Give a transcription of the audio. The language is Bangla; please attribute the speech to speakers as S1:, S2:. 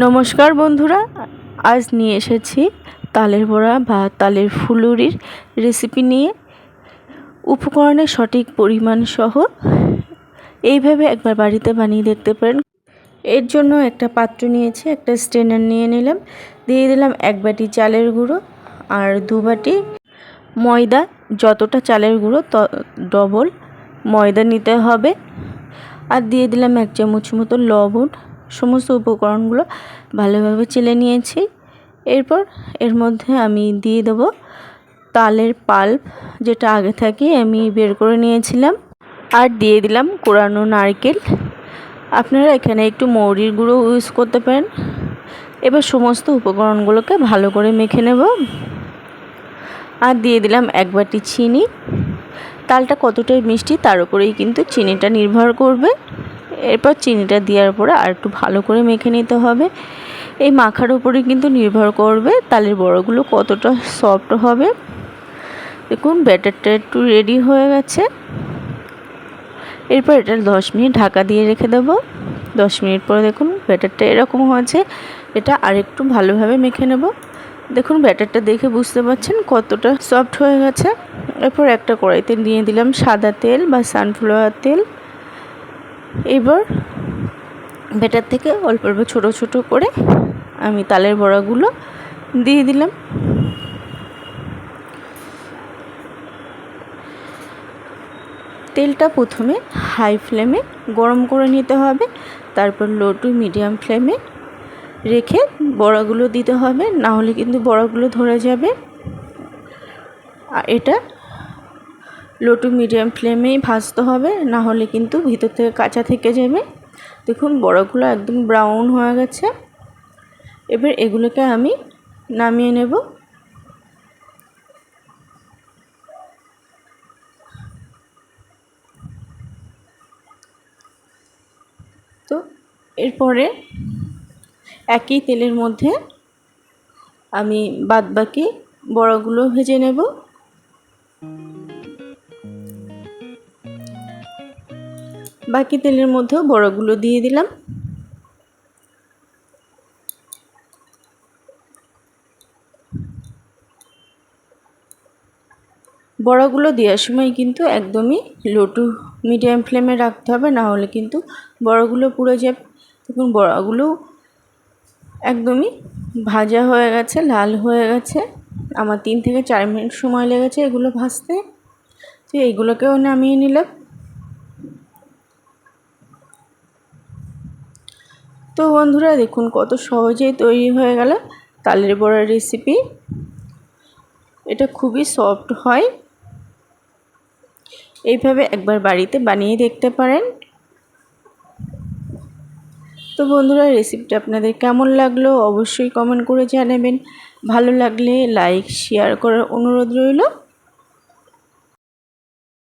S1: নমস্কার বন্ধুরা, আজ নিয়ে এসেছি তালের বড়া বা তালের ফুলুরির রেসিপি নিয়ে। উপকরণের সঠিক পরিমাণ সহ এইভাবে একবার বাড়িতে বানিয়ে দেখতে পারেন। এর জন্য একটা পাত্র নিয়েছি, একটা স্টেনার নিয়ে নিলাম। দিয়ে দিলাম এক বাটি চালের গুঁড়ো আর দু বাটি ময়দা। যতটা চালের গুঁড়ো ত ডবল ময়দা নিতে হবে। আর দিয়ে দিলাম এক চামচ মতো লবণ। সমস্ত উপকরণগুলো ভালোভাবে চেলে নিয়েছি। এরপর এর মধ্যে আমি দিয়ে দেবো তালের পাল্প, যেটা আগে থেকে আমি বের করে নিয়েছিলাম। আর দিয়ে দিলাম কোরানো নারকেল। আপনারা এখানে একটু মৌরির গুঁড়ো ইউজ করতে পারেন। এবার সমস্ত উপকরণগুলোকে ভালো করে মেখে নেব। আর দিয়ে দিলাম এক বাটি চিনি। তালটা কতটাই মিষ্টি তার উপরেই কিন্তু চিনিটা নির্ভর করবে। এরপর চিনিটা দেওয়ার পরে আর একটু ভালো করে মেখে নিতে হবে। এই মাখার উপরে কিন্তু নির্ভর করবে তালের বড়গুলো কতটা সফট হবে। দেখুন ব্যাটারটা একটু রেডি হয়ে গেছে। এরপর এটা দশ মিনিট ঢাকা দিয়ে রেখে দেব। দশ মিনিট পরে দেখুন ব্যাটারটা এরকম হয়েছে। এটা আরেকটু ভালোভাবে মেখে নেব। দেখুন ব্যাটারটা দেখে বুঝতে পারছেন কতটা সফট হয়ে গেছে। এরপর একটা কড়াইতে নিয়ে দিলাম সাদা তেল বা সানফ্লাওয়ার তেল। এবার ব্যাটার থেকে অল্প অল্প ছোটো ছোটো করে আমি তালের বড়াগুলো দিয়ে দিলাম। তেলটা প্রথমে হাই ফ্লেমে গরম করে নিতে হবে, তারপর লো টু মিডিয়াম ফ্লেমে রেখে বড়াগুলো দিতে হবে, না হলে কিন্তু বড়াগুলো ধরে যাবে। আর এটা লো টু মিডিয়াম ফ্লেমেই ভাজতে হবে, না হলে কিন্তু ভিতর থেকে কাঁচা থেকে যাবে। দেখুন, বড়াগুলো একদম ব্রাউন হয়ে গেছে। এবার এগুলোকে আমি নামিয়ে নেব। তো এরপরে একই তেলের মধ্যে আমি বাদবাকি বড়াগুলো ভেজে নেব। বাকি তেলের মধ্যেও বড়গুলো দিয়ে দিলাম। বড়াগুলো দেওয়ার সময় কিন্তু একদমই লো টু মিডিয়াম ফ্লেমে রাখতে হবে, না হলে কিন্তু বড়াগুলো পুড়ে যাবে। তখন বড়াগুলো একদমই ভাজা হয়ে গেছে, লাল হয়ে গেছে। আমার তিন থেকে চার মিনিট সময় লেগেছে এগুলো ভাজতে। তো এইগুলোকেও নামিয়ে নিলাম। তো বন্ধুরা দেখুন কত সহজেই তৈরি হয়ে গেল তালের বড়ার রেসিপি এটা খুবই সফট হয়। এইভাবে একবার বাড়িতে বানিয়ে দেখতে পারেন। তো বন্ধুরা রেসিপিটা আপনাদের কেমন লাগল অবশ্যই কমেন্ট করে জানাবেন। ভালো লাগলে লাইক শেয়ার করার অনুরোধ রইল।